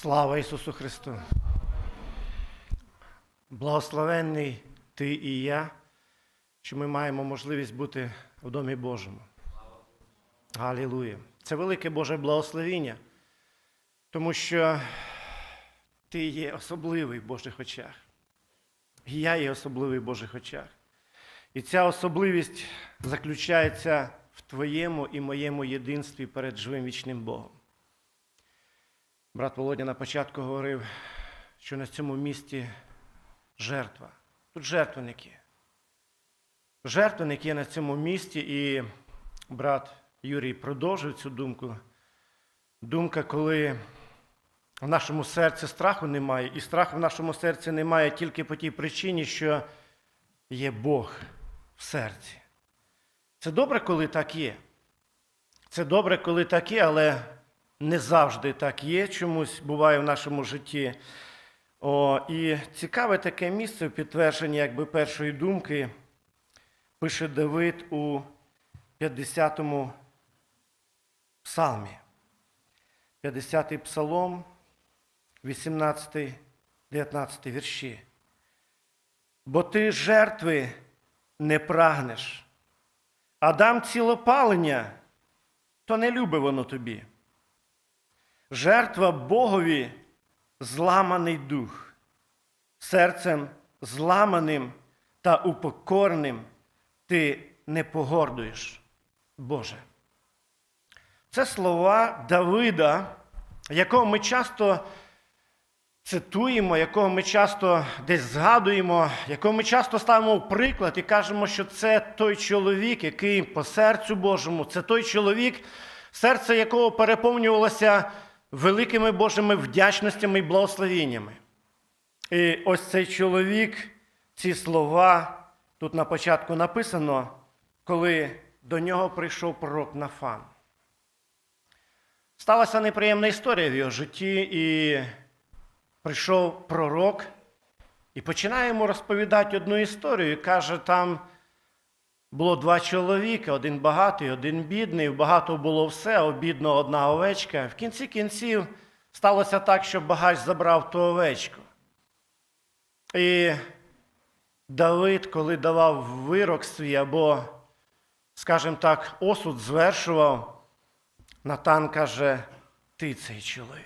Слава Ісусу Христу! Благословенний ти і я, що ми маємо можливість бути в Домі Божому. Галілуя! Це велике Боже благословіння, тому що ти є особливий в Божих очах. І я є особливий в Божих очах. І ця особливість заключається в твоєму і моєму єдинстві перед живим вічним Богом. Брат Володя на початку говорив, що на цьому місці жертва. Тут жертвенники. Жертвенник є на цьому місці, і брат Юрій продовжив цю думку. Думка, коли в нашому серці страху немає, і страху в нашому серці немає тільки по тій причині, що є Бог в серці. Це добре, коли так є. Це добре, коли так є, але не завжди так є, чомусь буває в нашому житті. О, І цікаве таке місце в підтвердженні якби, першої думки пише Давид у 50-му псалмі. 50-й псалом, 18, 19 вірші. Бо ти жертви не прагнеш, а дам цілопалення, то не любить воно тобі. Жертва Богові зламаний дух, серцем зламаним та упокорним ти не погордуєш, Боже. Це слова Давида, якого ми часто цитуємо, якого ми часто десь згадуємо, якого ми часто ставимо в приклад і кажемо, що це той чоловік, який по серцю Божому, це той чоловік, серце якого переповнювалося великими Божими вдячностями і благословіннями. І ось цей чоловік, ці слова тут на початку написано, коли до нього прийшов пророк Нафан. Сталася неприємна історія в його житті, і прийшов пророк і починає йому розповідати одну історію. І каже, там було два чоловіка, один багатий, один бідний. У багатого було все, бідного одна овечка. В кінці кінців сталося так, що багач забрав ту овечку. І Давид, коли давав вирок свій, або, скажімо так, осуд звершував, Натан каже, ти цей чоловік.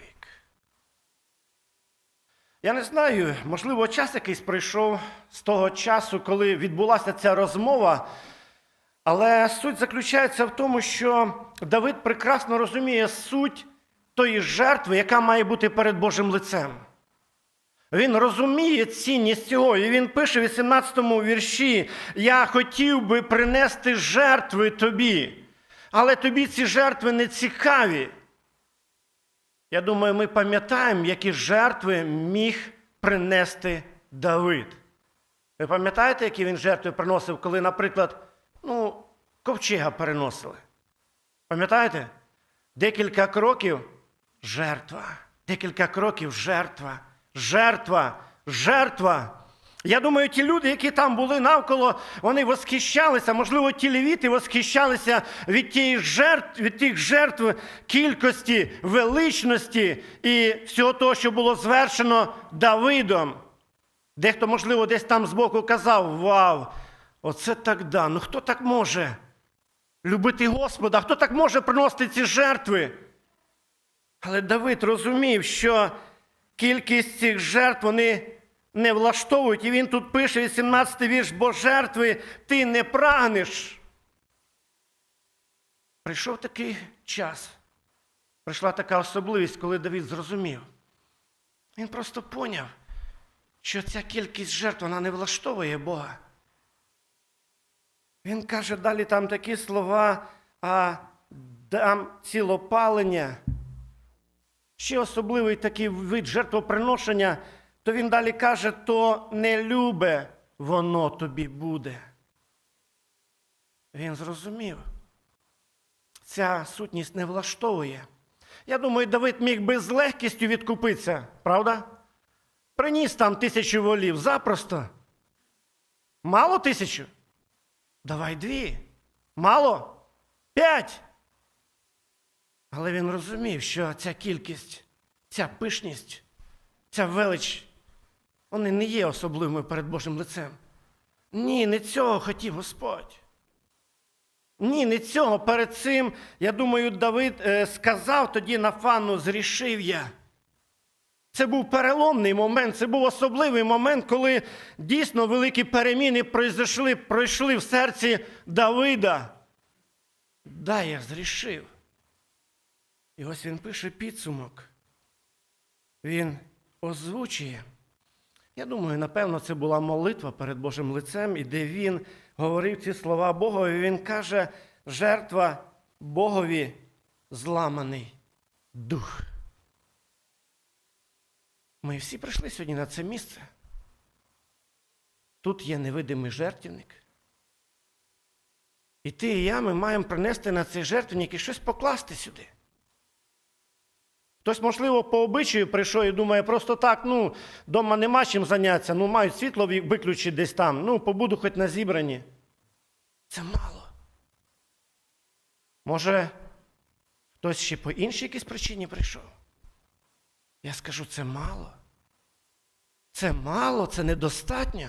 Я не знаю, можливо, час якийсь прийшов з того часу, коли відбулася ця розмова, але суть заключається в тому, що Давид прекрасно розуміє суть тої жертви, яка має бути перед Божим лицем. Він розуміє цінність цього, і він пише в 18-му вірші: Я хотів би принести жертви тобі, але тобі ці жертви не цікаві. Я думаю, ми пам'ятаємо, які жертви міг принести Давид. Ви пам'ятаєте, які він жертви приносив, коли, наприклад, ну, ковчега переносили? Пам'ятаєте? Декілька кроків жертва. Декілька кроків жертва, жертва, жертва. Я думаю, ті люди, які там були навколо, вони восхищалися, можливо, ті левіти восхищалися від тієї жертв, від тих жертв кількості, величності і всього того, що було звершено Давидом. Дехто, можливо, десь там збоку казав: Вау, оце так да. Ну хто так може любити Господа? Хто так може приносити ці жертви? Але Давид розумів, що кількість цих жертв вони не влаштовують. І він тут пише 18 й вірш, бо жертви ти не прагнеш. Прийшов такий час, прийшла така особливість, коли Давид зрозумів. Він просто поняв, що ця кількість жертв вона не влаштовує Бога. Він каже далі там такі слова, а дам цілопалення. Ще особливий такий вид жертвоприношення, то він далі каже, то не любе воно тобі буде. Він зрозумів. Ця сутність не влаштовує. Я думаю, Давид міг би з легкістю відкупитися, правда? Приніс там тисячу волів запросто. Мало тисячу? Давай дві. Мало? П'ять. Але він розумів, що ця кількість ця пишність, ця велич, вони не є особливими перед Божим лицем. Ні, не цього хотів Господь. Ні, не цього. Перед цим, я думаю, Давид е, сказав тоді Нафану, зрішив я. Це був переломний момент, це був особливий момент, коли дійсно великі переміни пройшли, пройшли в серці Давида. Да, я зрішив. І ось він пише підсумок. Він озвучує. Я думаю, напевно, це була молитва перед Божим лицем, і де він говорив ці слова Богові, він каже: жертва Богові зламаний дух. Ми всі прийшли сьогодні на це місце. Тут є невидимий жертвенник. І ти і я ми маємо принести на цей жертвенник і щось покласти сюди. Хтось, можливо, по обичаю прийшов і думає, просто так, ну, вдома нема чим зайнятися, ну, мають світло виключити десь там, ну, побуду хоч на зібранні. Це мало. Може, хтось ще по іншій якійсь причині прийшов? Я скажу, це мало. Це мало, це недостатньо.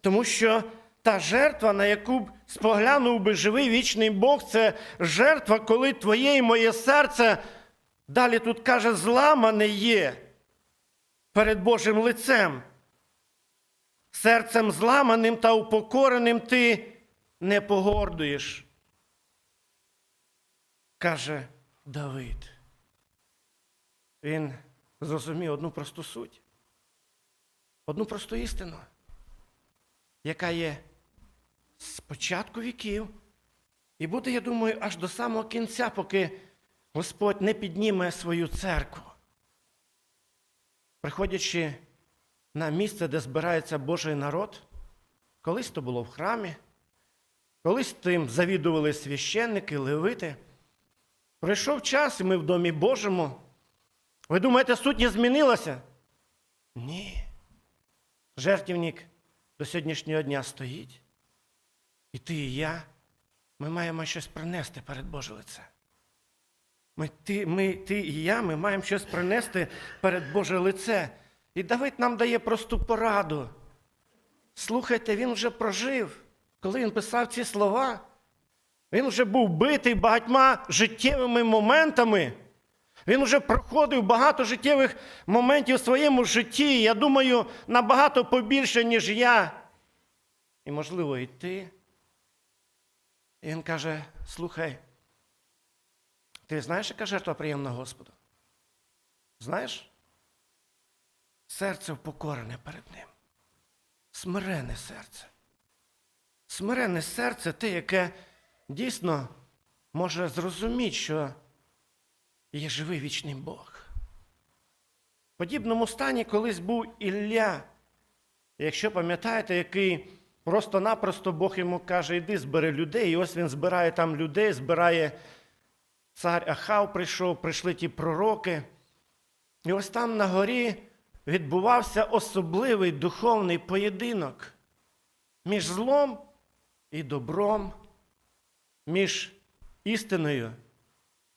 Тому що та жертва, на яку б споглянув би живий вічний Бог, це жертва, коли твоє і моє серце, далі тут каже, зламане є перед Божим лицем. Серцем зламаним та упокореним ти не погордуєш. Каже Давид. Він зрозумів одну просту суть, одну просту істину, яка є з початку віків, і буде, я думаю, аж до самого кінця, поки Господь не підніме свою церкву. Приходячи на місце, де збирається Божий народ, колись то було в храмі, колись тим завідували священники, левити. Пройшов час, і ми в Домі Божому. Ви думаєте, сутність змінилася? Ні. Жертівник до сьогоднішнього дня стоїть. І ти і я, ми маємо щось принести перед Боже лице. Ми, ти, ми, ти і я, ми маємо щось принести перед Боже лице. І Давид нам дає просту пораду. Слухайте, він вже прожив, коли він писав ці слова. Він вже був битий багатьма життєвими моментами. Він вже проходив багато життєвих моментів у своєму житті. Я думаю, набагато побільше, ніж я. І, можливо, і ти. І він каже: слухай, ти знаєш, яка жертва приємна Господу? Знаєш? Серце впокорене перед ним. Смирене серце. Смирене серце те, яке дійсно може зрозуміти, що є живий вічний Бог. В подібному стані колись був Ілля. Якщо пам'ятаєте, який просто-напросто Бог йому каже, іди збери людей, і ось він збирає там людей, збирає цар Ахав прийшов, прийшли ті пророки. І ось там на горі відбувався особливий духовний поєдинок між злом і добром, між істиною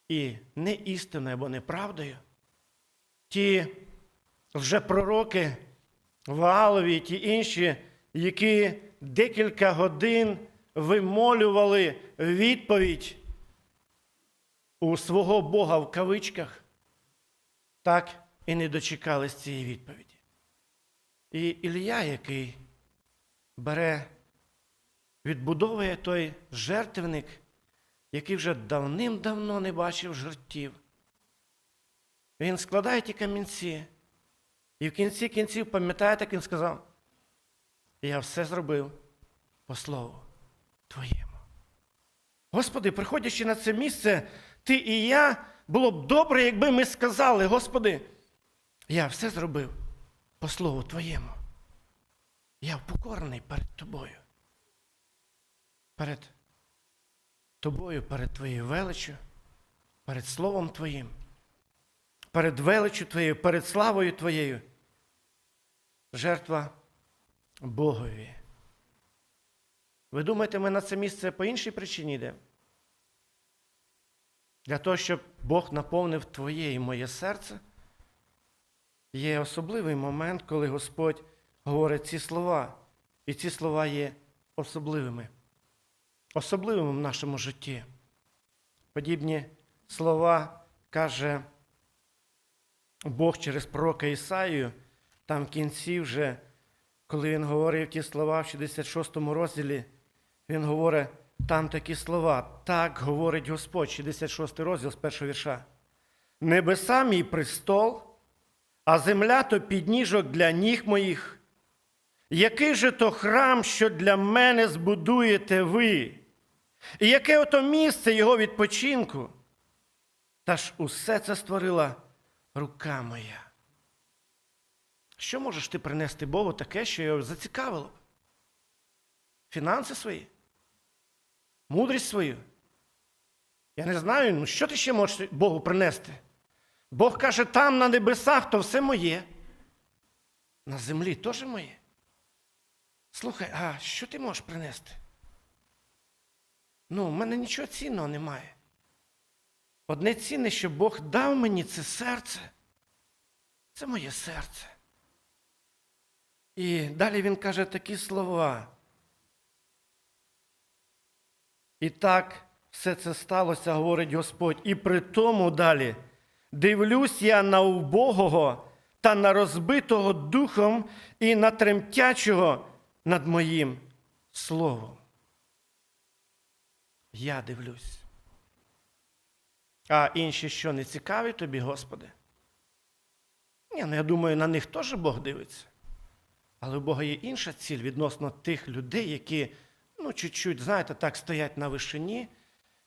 і неістиною або неправдою. Ті вже пророки Ваалові, ті інші, які декілька годин вимолювали відповідь у свого Бога в кавичках, так і не дочекались цієї відповіді. І Ілля, який бере, відбудовує той жертвенник, який вже давним-давно не бачив жертів. Він складає ті камінці. І в кінці кінців, пам'ятаєте, як він сказав? Я все зробив по слову Твоєму. Господи, приходячи на це місце, ти і я, було б добре, якби ми сказали, Господи, я все зробив по слову Твоєму. Я впокорений перед Тобою. Перед Тобою, перед Твоєю величчю, перед Словом Твоїм, перед величчю Твоєю, перед славою Твоєю. Жертва Богові. Ви думаєте, ми на це місце по іншій причині йдемо? Для того, щоб Бог наповнив твоє і моє серце є особливий момент, коли Господь говорить ці слова. І ці слова є особливими. Особливими в нашому житті. Подібні слова каже Бог через пророка Ісаїю, там в кінці вже, коли він говорив ті слова в 66 розділі, він говорить там такі слова. Так говорить Господь, 66 розділ з першого вірша. Небеса мій престол, а земля то підніжок для ніг моїх. Який же то храм, що для мене збудуєте ви? І яке ото місце його відпочинку? Та ж усе це створила рука моя. Що можеш ти принести Богу таке, що його зацікавило? Фінанси свої? Мудрість свою? Я не знаю, ну що ти ще можеш Богу принести? Бог каже, там на небесах то все моє. На землі теж моє. Слухай, а що ти можеш принести? Ну, в мене нічого цінного немає. Одне цінне, що Бог дав мені це серце. Це моє серце. І далі він каже такі слова. І так все це сталося, говорить Господь. І при тому далі дивлюсь я на убогого та на розбитого духом і на тремтячого над моїм словом. Я дивлюсь. А інші що не цікаві тобі, Господи? Ні, ну я думаю, на них теж Бог дивиться. Але у Бога є інша ціль відносно тих людей, які, ну, чуть-чуть, знаєте, так стоять на вишині,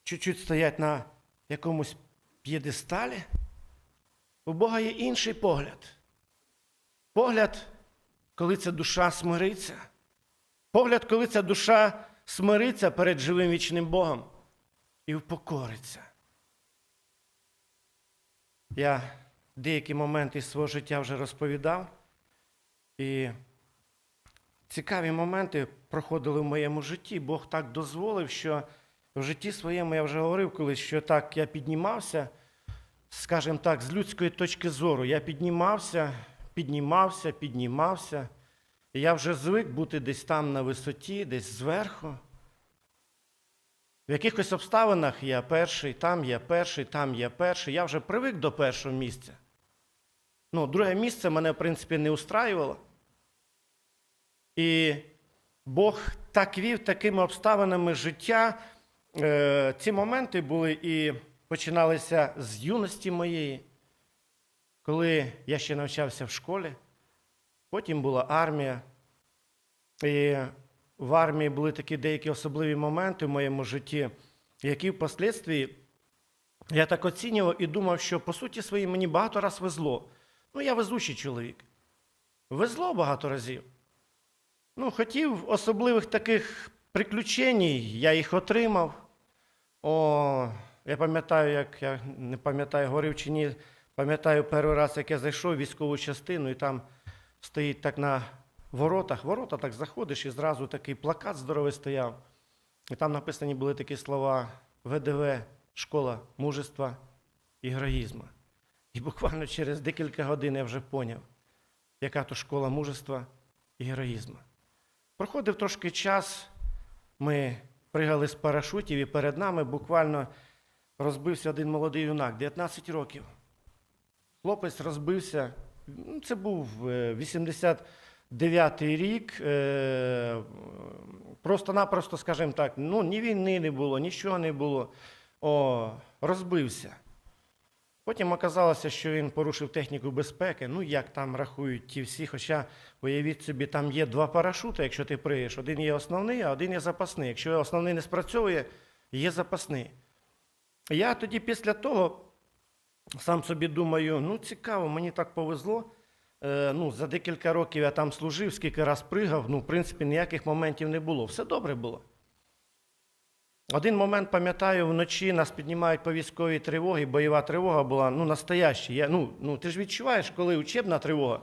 чуть-чуть стоять на якомусь п'єдесталі. У Бога є інший погляд. Погляд, коли ця душа смириться. Погляд, коли ця душа смириться перед живим вічним Богом і впокориться. Я деякі моменти свого життя вже розповідав, і цікаві моменти проходили в моєму житті. Бог так дозволив, що в житті своєму я вже говорив колись, що так я піднімався, скажімо так, з людської точки зору. Я піднімався, піднімався, піднімався. Я вже звик бути десь там на висоті, десь зверху. В якихось обставинах я перший, там я перший, там я перший. Я вже привик до першого місця. Ну, друге місце мене, в принципі, не устраювало. І Бог так вів такими обставинами життя. Е, ці моменти були і починалися з юності моєї, коли я ще навчався в школі. Потім була армія. І в армії були такі деякі особливі моменти в моєму житті, які впоследствии я так оцінював і думав, що по суті своїй мені багато раз везло. Ну, я везучий чоловік. Везло багато разів. Ну, хотів особливих таких приключень, я їх отримав. О, я пам'ятаю, як я не пам'ятаю, говорив чи ні, пам'ятаю перший раз, як я зайшов в військову частину, і там стоїть так на воротах. Ворота так заходиш і зразу такий плакат здоровий стояв. І там написані були такі слова ВДВ, школа мужества і героїзму. І буквально через декілька годин я вже поняв, яка то школа мужества і героїзму. Проходив трошки час, ми пригали з парашутів, і перед нами буквально розбився один молодий юнак, 19 років. Хлопець розбився, ну, це був е, 80. Дев'ятий рік е, просто-напросто, скажімо так, ну ні війни не було, нічого не було. О, розбився. Потім оказалося, що він порушив техніку безпеки. Ну, як там рахують ті всі. Хоча, уявіть собі, там є два парашути, якщо ти приїдеш. Один є основний, а один є запасний. Якщо основний не спрацьовує, є запасний. Я тоді після того сам собі думаю, ну цікаво, мені так повезло. Е, ну, за декілька років я там служив, скільки раз пригав, ну, в принципі, ніяких моментів не було. Все добре було. Один момент, пам'ятаю, вночі нас піднімають по військовій тривогі, бойова тривога була ну, настояща. Я, ну, ну, ти ж відчуваєш, коли учебна тривога,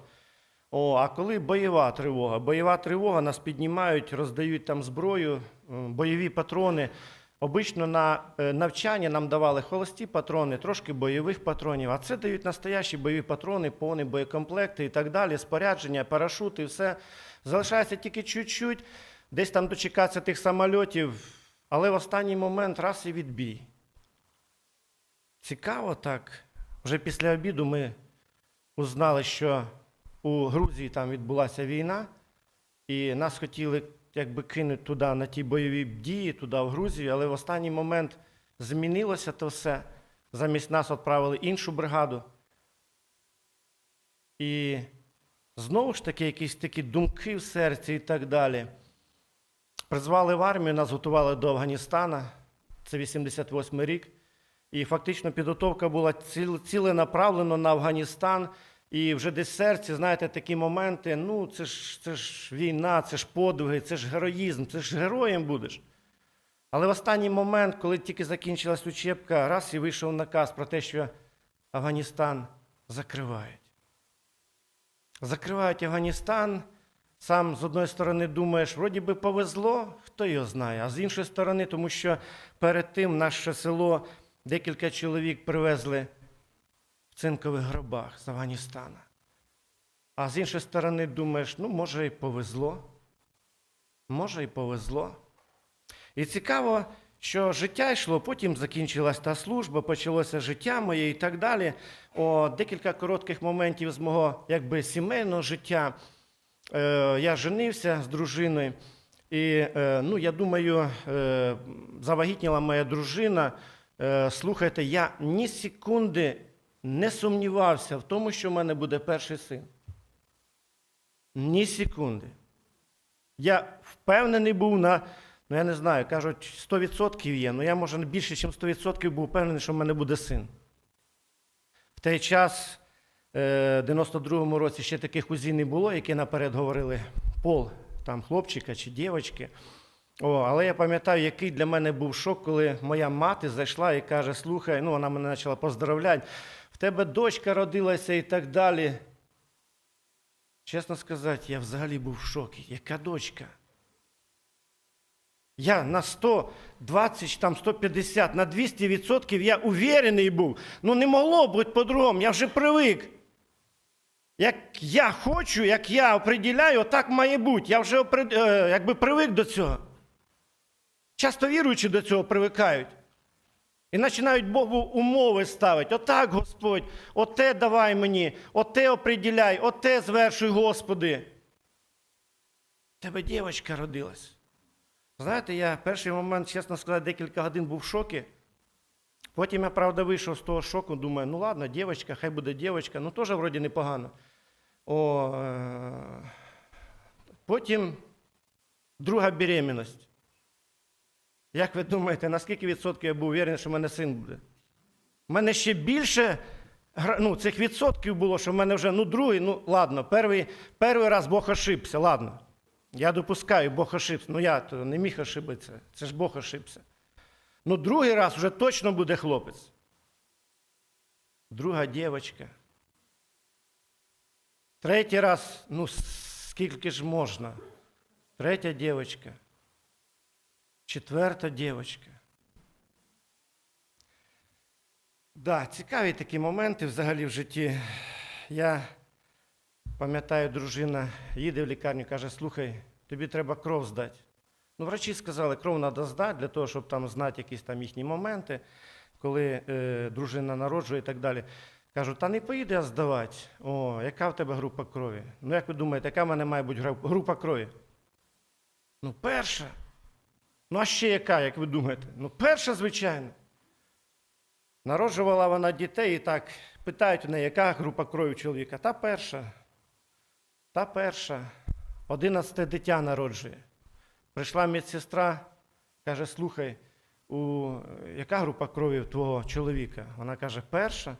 о, а коли бойова тривога. Бойова тривога нас піднімають, роздають там зброю, бойові патрони. Обично на е, навчання нам давали холості патрони, трошки бойових патронів, а це дають настоящі бойові патрони, повні боєкомплекти і так далі, спорядження, парашути, все. Залишається тільки чуть-чуть, десь там дочекатися тих самольотів, але в останній момент раз і відбій. Цікаво так. Вже після обіду ми узнали, що у Грузії там відбулася війна, і нас хотіли якби кинути туди на ті бойові дії, туди в Грузію, але в останній момент змінилося то все. Замість нас відправили іншу бригаду. І знову ж таки, якісь такі думки в серці і так далі. Призвали в армію, нас готували до Афганістана, це 88 рік. І фактично підготовка була ціл- ціленаправлена на Афганістан. І вже десь в серці, знаєте, такі моменти, ну це ж, це ж війна, це ж подвиги, це ж героїзм, це ж героєм будеш. Але в останній момент, коли тільки закінчилась учебка, раз і вийшов наказ про те, що Афганістан закривають. Закривають Афганістан. Сам з одної сторони думаєш, вроді би повезло, хто його знає. А з іншої сторони, тому що перед тим наше село декілька чоловік привезли цинкових гробах з Афганістана. А з іншої сторони думаєш, ну, може, і повезло. Може, і повезло. І цікаво, що життя йшло, потім закінчилась та служба, почалося життя моє і так далі. О, декілька коротких моментів з мого якби, сімейного життя. Е, я женився з дружиною, і е, ну, я думаю, е, завагітніла моя дружина. Е, слухайте, я ні секунди не сумнівався в тому, що в мене буде перший син. Ні секунди. Я впевнений був на, ну я не знаю, кажуть, 100% є, ну я, може, більше, ніж 100% був впевнений, що в мене буде син. В той час, е, в 92-му році, ще таких УЗІ не було, які наперед говорили пол там хлопчика чи дівчинки. О, але я пам'ятаю, який для мене був шок, коли моя мати зайшла і каже: слухай, ну вона мене почала поздравляти, в тебе дочка родилася і так далі. Чесно сказати, я взагалі був в шокі. Яка дочка? Я на 120, там 150, на 200 відсотків я уверений був. Ну не могло бути по-другому, я вже привик. Як я хочу, як я определяю, так має бути. Я вже е, якби привик до цього. Часто віруючі до цього привикають. І починають Богу умови ставити. Отак, Господь, оте давай мені, оте оприділяй, оте звершуй, Господи. Тебе дівчинка родилась. Знаєте, я перший момент, чесно сказати, декілька годин був в шокі. Потім я, правда, вийшов з того шоку, думаю, ну ладно, дівчинка, хай буде дівчинка, ну теж вроді непогано. О, е, потім друга беременність. Як ви думаєте, на скільки відсотків я був уверений, що в мене син буде? У мене ще більше ну, цих відсотків було, що в мене вже ну, другий, ну ладно, перший, перший раз Бог ошибся, ладно. Я допускаю, Бог ошибся. Ну я то не міг ошибитися. Це ж Бог ошибся. Ну, другий раз вже точно буде хлопець. Друга дівчинка. Третій раз, ну скільки ж можна? Третя дівчинка. Четверта дівчинка. Да, цікаві такі моменти взагалі в житті. Я пам'ятаю, дружина їде в лікарню, каже: слухай, тобі треба кров здати. Ну, врачі сказали, кров треба здати для того, щоб там знати якісь там їхні моменти, коли е, дружина народжує і так далі. Кажу, та не поїду я здавати. О, яка в тебе група крові? Ну, як ви думаєте, яка в мене має бути група крові? Ну, перша. Ну, а ще яка, як ви думаєте? Ну, перша, звичайно. Народжувала вона дітей і так питають у неї, яка група крові чоловіка? Та перша. Та перша. Одинадцяте дитя народжує. Прийшла медсестра, каже: слухай, у... яка група крові у твого чоловіка? Вона каже, перша.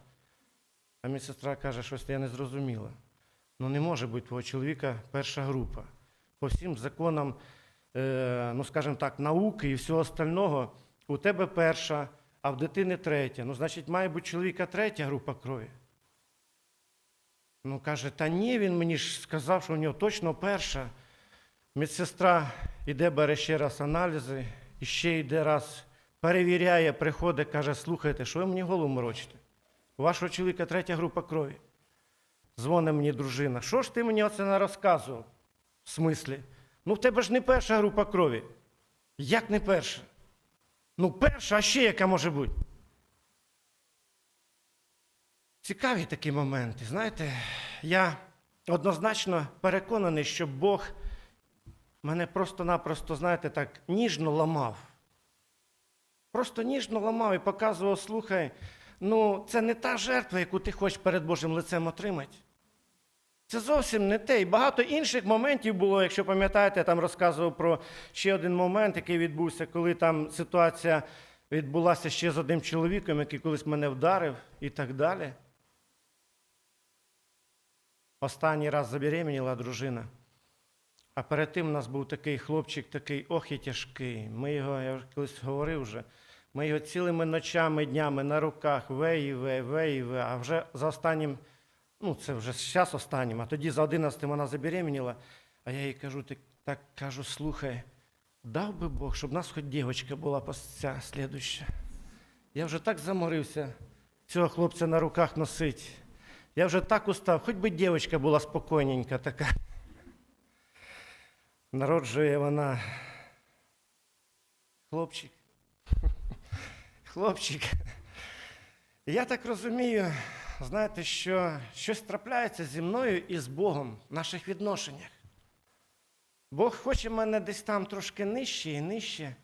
А медсестра каже, щось я не зрозуміла. Ну, не може бути твого чоловіка перша група. По всім законам, ну, скажімо так, науки і всього остального, у тебе перша, а в дитини третя. Ну, значить, має бути чоловіка третя група крові. Ну, каже, та ні, він мені ж сказав, що у нього точно перша. Медсестра йде, бере ще раз аналізи, і ще йде раз перевіряє, приходить, каже, слухайте, що ви мені голову морочите? У вашого чоловіка третя група крові. Дзвонить мені дружина. Що ж ти мені оце не розказував? В смислі? Ну, в тебе ж не перша група крові. Як не перша? Ну, перша, а ще яка може бути? Цікаві такі моменти. Знаєте, я однозначно переконаний, що Бог мене просто-напросто, знаєте, так ніжно ламав. Просто ніжно ламав і показував, слухай, ну це не та жертва, яку ти хочеш перед Божим лицем отримати. Це зовсім не те. І багато інших моментів було, якщо пам'ятаєте, я там розказував про ще один момент, який відбувся, коли там ситуація відбулася ще з одним чоловіком, який колись мене вдарив і так далі. Останній раз забеременіла дружина. А перед тим у нас був такий хлопчик, такий ох і тяжкий. Ми його, я вже колись говорив вже, ми його цілими ночами, днями на руках, ве і. А вже за останнім, ну це вже зараз останнім, а тоді за 11 вона забеременіла. А я їй кажу, так, так кажу, слухай, дав би Бог, щоб в нас хоч дівчинка була ця слідуща. Я вже так заморився цього хлопця на руках носить. Я вже так устав, хоч би дівчинка була спокійненька така. Народжує вона. Хлопчик. Хлопчик. Я так розумію, знаєте, що щось трапляється зі мною і з Богом в наших відношеннях. Бог хоче мене десь там трошки нижче і нижче.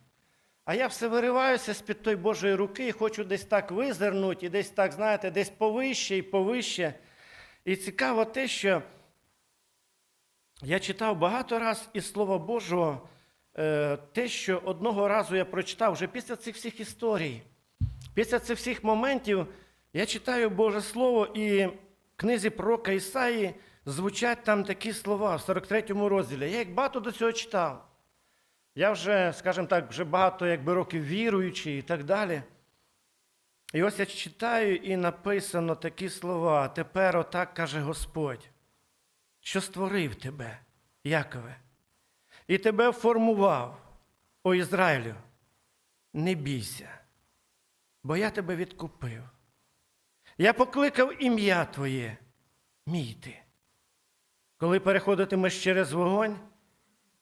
А я все вириваюся з-під той Божої руки і хочу десь так визирнути, і десь так, знаєте, десь повище і повище. І цікаво те, що я читав багато раз із Слова Божого е, те, що одного разу я прочитав вже після цих всіх історій, після цих всіх моментів, я читаю Боже Слово, і в книзі пророка Ісаї звучать там такі слова в 43-му розділі. Я як багато до цього читав. Я вже, скажімо так, вже багато якби років віруючий і так далі. І ось я читаю, і написано такі слова. Тепер отак каже Господь, що створив тебе, Якове, і тебе формував, о Ізраїлю. Не бійся, бо я тебе відкупив. Я покликав ім'я Твоє, мій ти. Коли переходитимеш через вогонь,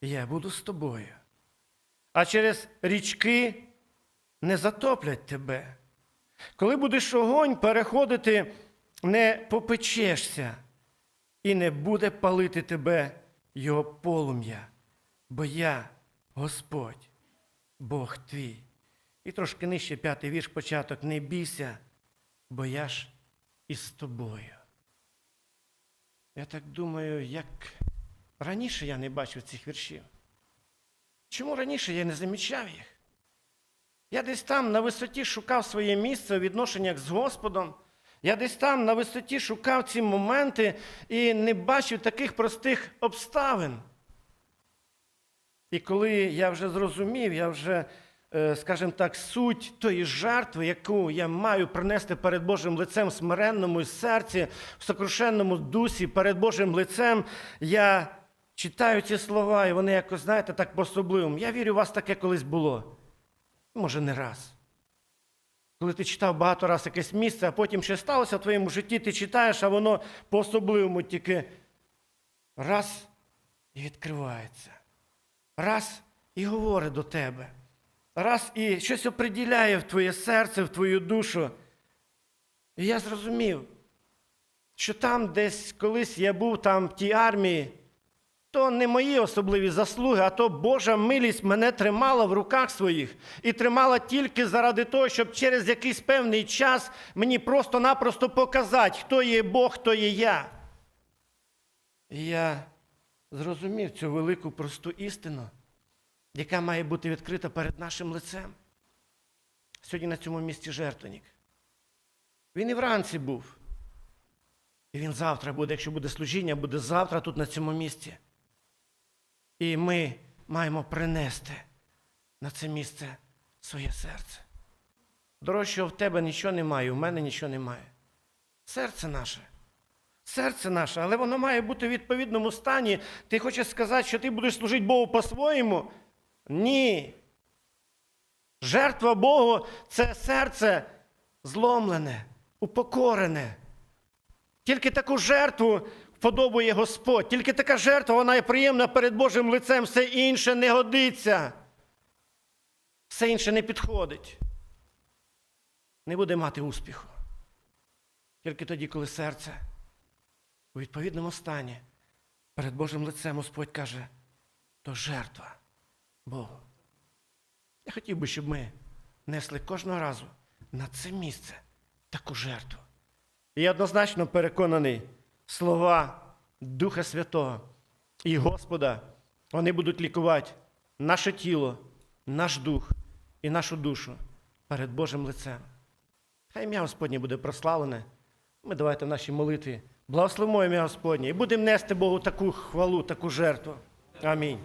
я буду з тобою. А через річки не затоплять тебе. Коли будеш огонь переходити, не попечешся, і не буде палити тебе його полум'я, бо я Господь, Бог твій. І трошки нижче п'ятий вірш початок. Не бійся, бо я ж із тобою. Я так думаю, як раніше я не бачив цих віршів. Чому раніше я не замічав їх? Я десь там на висоті шукав своє місце у відношеннях з Господом. Я десь там на висоті шукав ці моменти і не бачив таких простих обставин. І коли я вже зрозумів, я вже, скажімо так, суть тої жертви, яку я маю принести перед Божим лицем в смиренному серці, в сокрушенному дусі, перед Божим лицем, я читаю ці слова, і вони якось, знаєте, так по-особливому. Я вірю, у вас таке колись було. Може, не раз. Коли ти читав багато раз якесь місце, а потім ще сталося в твоєму житті, ти читаєш, а воно по-особливому тільки раз і відкривається. Раз і говорить до тебе. Раз і щось оприділяє в твоє серце, в твою душу. І я зрозумів, що там десь колись я був там в тій армії, то не мої особливі заслуги, а то Божа милість мене тримала в руках своїх і тримала тільки заради того, щоб через якийсь певний час мені просто-напросто показати, хто є Бог, хто є я. І я зрозумів цю велику просту істину, яка має бути відкрита перед нашим лицем. Сьогодні на цьому місці жертвенник. Він і вранці був. І він завтра буде, якщо буде служіння, буде завтра тут на цьому місці. І ми маємо принести на це місце своє серце. Дорожчого в тебе нічого немає, у мене нічого немає. Серце наше. Серце наше, але воно має бути в відповідному стані. Ти хочеш сказати, що ти будеш служити Богу по-своєму? Ні. Жертва Богу це серце зломлене, упокорене. Тільки таку жертву вподобує Господь. Тільки така жертва, вона є приємна перед Божим лицем, все інше не годиться. Все інше не підходить. Не буде мати успіху. Тільки тоді, коли серце у відповідному стані перед Божим лицем Господь каже, то жертва Богу. Я хотів би, щоб ми несли кожного разу на це місце таку жертву. І я однозначно переконаний, слова Духа Святого і Господа, вони будуть лікувати наше тіло, наш дух і нашу душу перед Божим лицем. Хай ім'я Господнє буде прославлене. Ми давайте в нашій молитві благословимо ім'я Господнє і будемо нести Богу таку хвалу, таку жертву. Амінь.